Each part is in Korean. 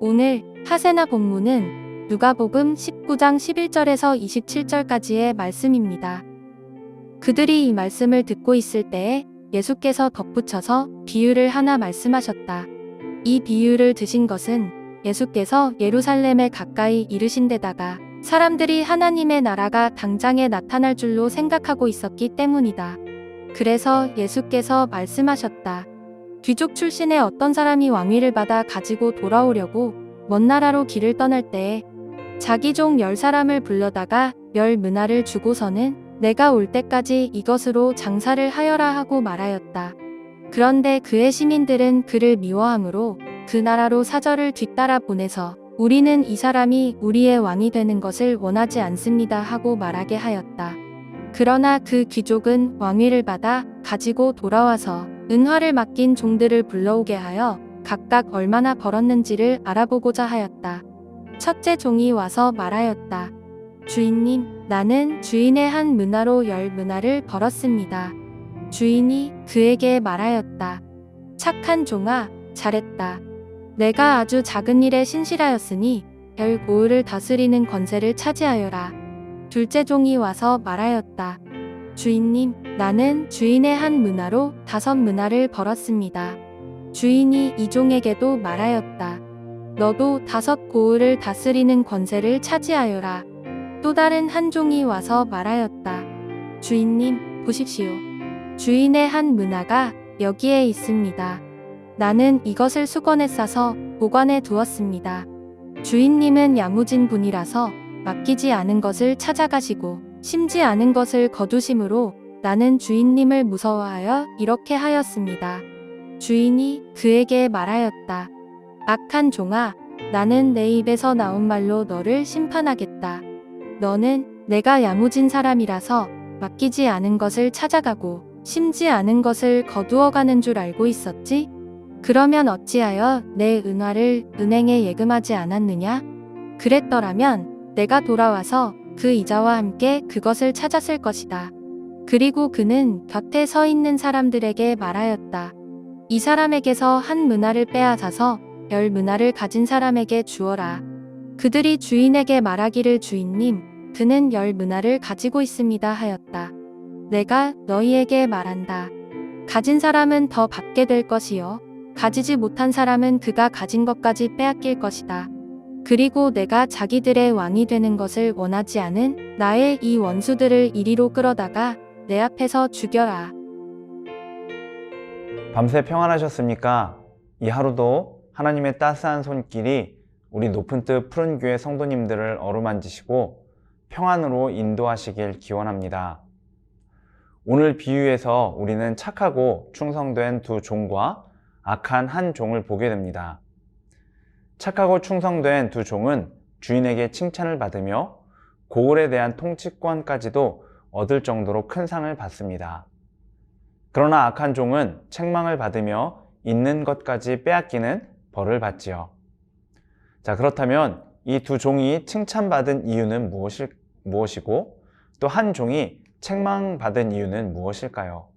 오늘 하세나 본문은 누가복음 19장 11절에서 27절까지의 말씀입니다. 그들이 이 말씀을 듣고 있을 때에 예수께서 덧붙여서 비유를 하나 말씀하셨다. 이 비유를 드신 것은 예수께서 예루살렘에 가까이 이르신 데다가 사람들이 하나님의 나라가 당장에 나타날 줄로 생각하고 있었기 때문이다. 그래서 예수께서 말씀하셨다. 귀족 출신의 어떤 사람이 왕위를 받아 가지고 돌아오려고 먼 나라로 길을 떠날 때에 자기 종 열 사람을 불러다가 열 문화를 주고서는 내가 올 때까지 이것으로 장사를 하여라 하고 말하였다. 그런데 그의 시민들은 그를 미워하므로 그 나라로 사절을 뒤따라 보내서 우리는 이 사람이 우리의 왕이 되는 것을 원하지 않습니다 하고 말하게 하였다. 그러나 그 귀족은 왕위를 받아 가지고 돌아와서 은화를 맡긴 종들을 불러오게 하여 각각 얼마나 벌었는지를 알아보고자 하였다. 첫째 종이 와서 말하였다. 주인님, 나는 주인의 한 문화로 열 문화를 벌었습니다. 주인이 그에게 말하였다. 착한 종아, 잘했다. 내가 아주 작은 일에 신실하였으니 별 고을을 다스리는 권세를 차지하여라. 둘째 종이 와서 말하였다. 주인님, 나는 주인의 한 문화로 다섯 문화를 벌었습니다. 주인이 이 종에게도 말하였다. 너도 다섯 고을을 다스리는 권세를 차지하여라. 또 다른 한 종이 와서 말하였다. 주인님, 보십시오. 주인의 한 문화가 여기에 있습니다. 나는 이것을 수건에 싸서 보관해 두었습니다. 주인님은 야무진 분이라서 맡기지 않은 것을 찾아가시고 심지 않은 것을 거두심으로 나는 주인님을 무서워하여 이렇게 하였습니다. 주인이 그에게 말하였다. 악한 종아, 나는 내 입에서 나온 말로 너를 심판하겠다. 너는 내가 야무진 사람이라서 맡기지 않은 것을 찾아가고 심지 않은 것을 거두어 가는 줄 알고 있었지? 그러면 어찌하여 내 은화를 은행에 예금하지 않았느냐? 그랬더라면 내가 돌아와서 그 이자와 함께 그것을 찾았을 것이다. 그리고 그는 곁에 서 있는 사람들에게 말하였다. 이 사람에게서 한 문화를 빼앗아서 열 문화를 가진 사람에게 주어라. 그들이 주인에게 말하기를 주인님, 그는 열 문화를 가지고 있습니다 하였다. 내가 너희에게 말한다. 가진 사람은 더 받게 될 것이요. 가지지 못한 사람은 그가 가진 것까지 빼앗길 것이다. 그리고 내가 자기들의 왕이 되는 것을 원하지 않은 나의 이 원수들을 이리로 끌어다가 내 앞에서 죽여라. 밤새 평안하셨습니까? 이 하루도 하나님의 따스한 손길이 우리 높은 뜻 푸른 교회 성도님들을 어루만지시고 평안으로 인도하시길 기원합니다. 오늘 비유에서 우리는 착하고 충성된 두 종과 악한 한 종을 보게 됩니다. 착하고 충성된 두 종은 주인에게 칭찬을 받으며 고을에 대한 통치권까지도 얻을 정도로 큰 상을 받습니다. 그러나 악한 종은 책망을 받으며 있는 것까지 빼앗기는 벌을 받지요. 자, 그렇다면 이 두 종이 칭찬받은 이유는 무엇일, 무엇이고 또 한 종이 책망받은 이유는 무엇일까요?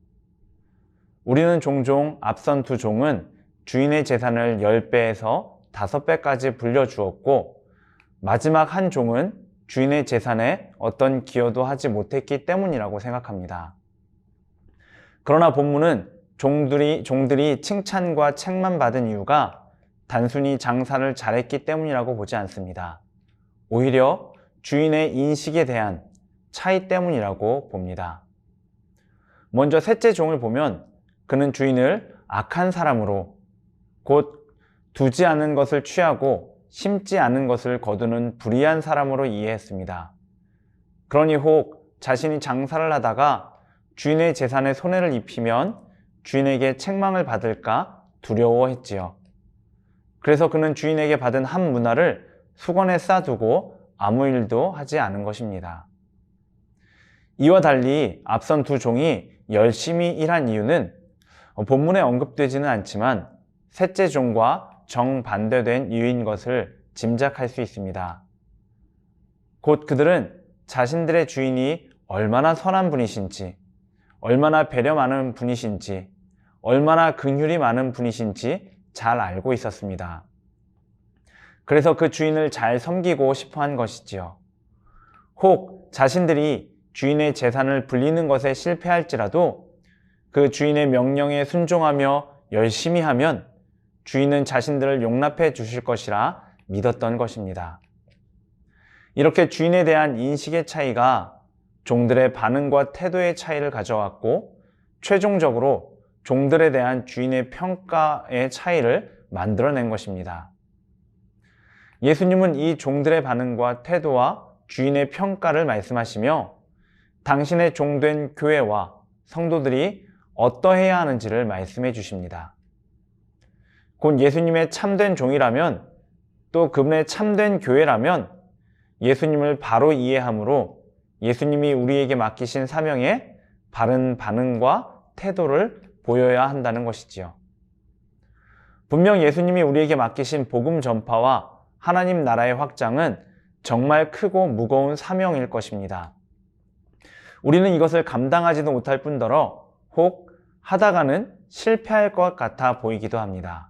우리는 종종 앞선 두 종은 주인의 재산을 10배에서 5배까지 불려주었고 마지막 한 종은 주인의 재산에 어떤 기여도 하지 못했기 때문이라고 생각합니다. 그러나 본문은 종들이, 종들이 칭찬과 책만 받은 이유가 단순히 장사를 잘했기 때문이라고 보지 않습니다. 오히려 주인의 인식에 대한 차이 때문이라고 봅니다. 먼저 셋째 종을 보면 그는 주인을 악한 사람으로 곧 두지 않은 것을 취하고 심지 않은 것을 거두는 불의한 사람으로 이해했습니다. 그러니 혹 자신이 장사를 하다가 주인의 재산에 손해를 입히면 주인에게 책망을 받을까 두려워했지요. 그래서 그는 주인에게 받은 한 문화를 수건에 싸두고 아무 일도 하지 않은 것입니다. 이와 달리 앞선 두 종이 열심히 일한 이유는 본문에 언급되지는 않지만 셋째 종과 정반대된 이유인 것을 짐작할 수 있습니다. 곧 그들은 자신들의 주인이 얼마나 선한 분이신지, 얼마나 배려 많은 분이신지, 얼마나 긍휼이 많은 분이신지 잘 알고 있었습니다. 그래서 그 주인을 잘 섬기고 싶어 한 것이지요. 혹 자신들이 주인의 재산을 불리는 것에 실패할지라도 그 주인의 명령에 순종하며 열심히 하면 주인은 자신들을 용납해 주실 것이라 믿었던 것입니다. 이렇게 주인에 대한 인식의 차이가 종들의 반응과 태도의 차이를 가져왔고 최종적으로 종들에 대한 주인의 평가의 차이를 만들어낸 것입니다. 예수님은 이 종들의 반응과 태도와 주인의 평가를 말씀하시며 당신의 종된 교회와 성도들이 어떠해야 하는지를 말씀해 주십니다. 곧 예수님의 참된 종이라면 또 그분의 참된 교회라면 예수님을 바로 이해함으로 예수님이 우리에게 맡기신 사명에 바른 반응과 태도를 보여야 한다는 것이지요. 분명 예수님이 우리에게 맡기신 복음 전파와 하나님 나라의 확장은 정말 크고 무거운 사명일 것입니다. 우리는 이것을 감당하지도 못할 뿐더러 혹 하다가는 실패할 것 같아 보이기도 합니다.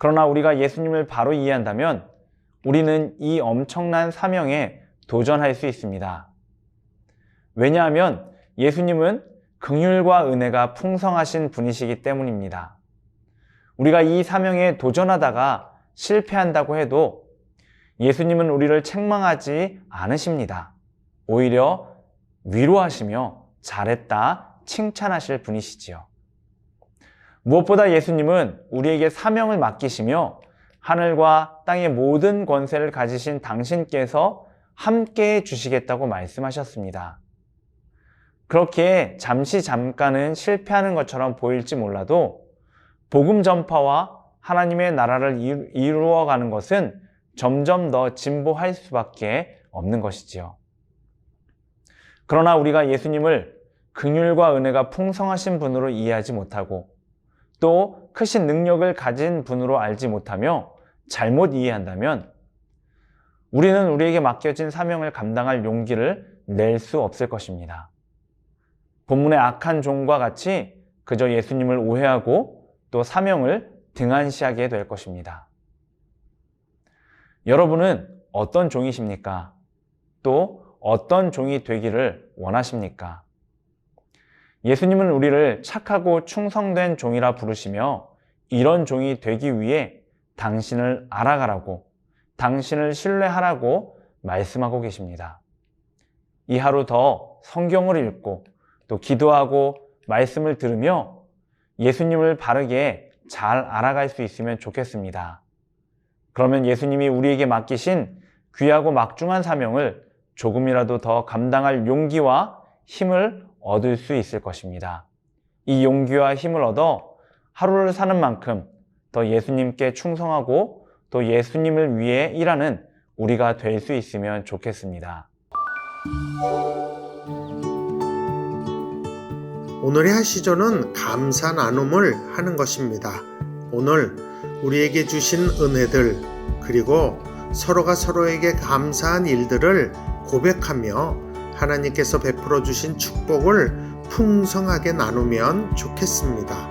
그러나 우리가 예수님을 바로 이해한다면 우리는 이 엄청난 사명에 도전할 수 있습니다. 왜냐하면 예수님은 긍휼과 은혜가 풍성하신 분이시기 때문입니다. 우리가 이 사명에 도전하다가 실패한다고 해도 예수님은 우리를 책망하지 않으십니다. 오히려 위로하시며 잘했다 칭찬하실 분이시지요. 무엇보다 예수님은 우리에게 사명을 맡기시며 하늘과 땅의 모든 권세를 가지신 당신께서 함께 해 주시겠다고 말씀하셨습니다. 그렇게 잠시 잠깐은 실패하는 것처럼 보일지 몰라도 복음 전파와 하나님의 나라를 이루어가는 것은 점점 더 진보할 수밖에 없는 것이지요. 그러나 우리가 예수님을 긍휼과 은혜가 풍성하신 분으로 이해하지 못하고 또 크신 능력을 가진 분으로 알지 못하며 잘못 이해한다면 우리는 우리에게 맡겨진 사명을 감당할 용기를 낼 수 없을 것입니다. 본문의 악한 종과 같이 그저 예수님을 오해하고 또 사명을 등한시하게 될 것입니다. 여러분은 어떤 종이십니까? 또 어떤 종이 되기를 원하십니까? 예수님은 우리를 착하고 충성된 종이라 부르시며 이런 종이 되기 위해 당신을 알아가라고, 당신을 신뢰하라고 말씀하고 계십니다. 이 하루 더 성경을 읽고 또 기도하고 말씀을 들으며 예수님을 바르게 잘 알아갈 수 있으면 좋겠습니다. 그러면 예수님이 우리에게 맡기신 귀하고 막중한 사명을 조금이라도 더 감당할 용기와 힘을 얻을 수 있을 것입니다. 이 용기와 힘을 얻어 하루를 사는 만큼 더 예수님께 충성하고 또 예수님을 위해 일하는 우리가 될 수 있으면 좋겠습니다. 오늘의 하시조는 감사 나눔을 하는 것입니다. 오늘 우리에게 주신 은혜들 그리고 서로가 서로에게 감사한 일들을 고백하며 하나님께서 베풀어 주신 축복을 풍성하게 나누면 좋겠습니다.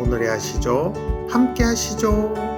오늘의 하시죠. 함께 하시죠.